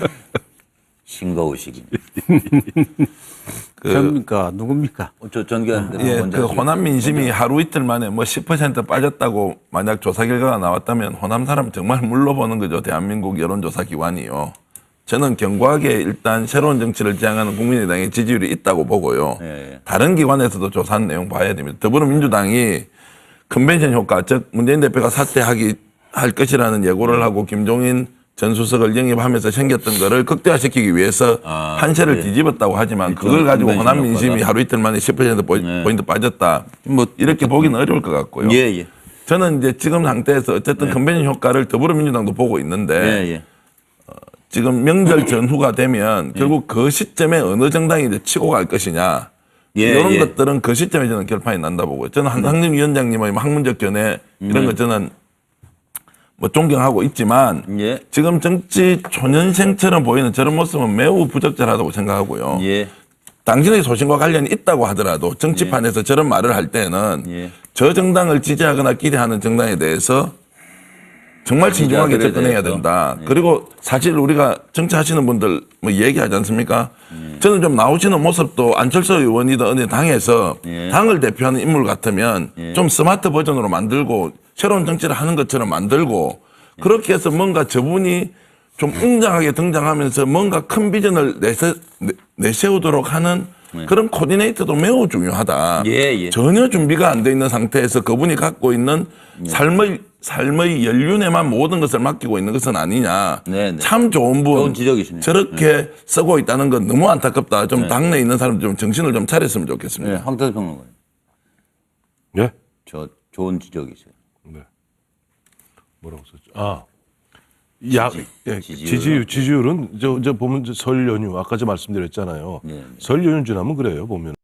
싱거우시긴. 접니까 누굽니까? 저 전기현 예, 그 호남 민심이 하루 이틀 만에 뭐 10% 빠졌다고 만약 조사 결과가 나왔다면 호남 사람 정말 물러보는 거죠. 대한민국 여론조사 기관이요. 저는 견고하게 일단 새로운 정치를 지향하는 국민의당의 지지율이 있다고 보고요. 예. 다른 기관에서도 조사한 내용 봐야 됩니다. 더불어민주당이 컨벤션 효과, 즉 문재인 대표가 사퇴하기 할 것이라는 예고를 하고 김종인 전 수석을 영입하면서 생겼던 거를 극대화시키기 위해서 아, 한세를 예. 뒤집었다고 하지만 일종의 그걸 가지고 컨벤션 호남 민심이 효과다. 하루 이틀 만에 10% 포인- 네. 포인트 빠졌다. 뭐 이렇게 보기는 어려울 것 같고요. 예, 예. 저는 이제 지금 상태에서 어쨌든 컨벤션 효과를 더불어민주당도 보고 있는데 예, 예. 지금 명절 전후가 되면 결국 그 시점에 어느 정당이 이제 치고 갈 것이냐. 예, 이런 예. 것들은 그 시점에 저는 결판이 난다 보고요. 저는 한상림 위원장님의 뭐 학문적 견해 이런 네. 거 저는 뭐 존경하고 있지만 예. 지금 정치 초년생처럼 보이는 저런 모습은 매우 부적절하다고 생각하고요. 예. 당신의 소신과 관련이 있다고 하더라도 정치판에서 저런 말을 할 때는 예. 저 정당을 지지하거나 기대하는 정당에 대해서 정말 신중하게 지지자들에 접근해야. 된다. 그리고 사실 우리가 정치하시는 분들 뭐 얘기하지 않습니까? 저는 좀 나오시는 모습도 안철수 의원이든 어느 당에서 예. 당을 대표하는 인물 같으면 좀 스마트 버전으로 만들고 새로운 정치를 하는 것처럼 만들고 그렇게 해서 뭔가 저분이 좀 웅장하게 등장하면서 뭔가 큰 비전을 내세, 내- 내세우도록 하는 그런 코디네이터도 매우 중요하다. 예, 예. 전혀 준비가 안 돼 있는 상태에서 그분이 갖고 있는 삶의 삶의 연륜에만 모든 것을 맡기고 있는 것은 아니냐. 네, 네. 참 좋은 분. 좋은 지적이시네요. 저렇게 쓰고 있다는 건 너무 안타깝다. 좀 당내에 있는 사람 좀 정신을 좀 차렸으면 좋겠습니다. 네, 황태수 평론가님. 예? 저 좋은 지적이세요. 뭐라고 썼죠? 아. 약, 예, 지지율. 지지율, 지지율은 저, 저 보면 저 설 연휴, 아까 저 말씀드렸잖아요. 네. 설 연휴 지나면 그래요, 보면 은.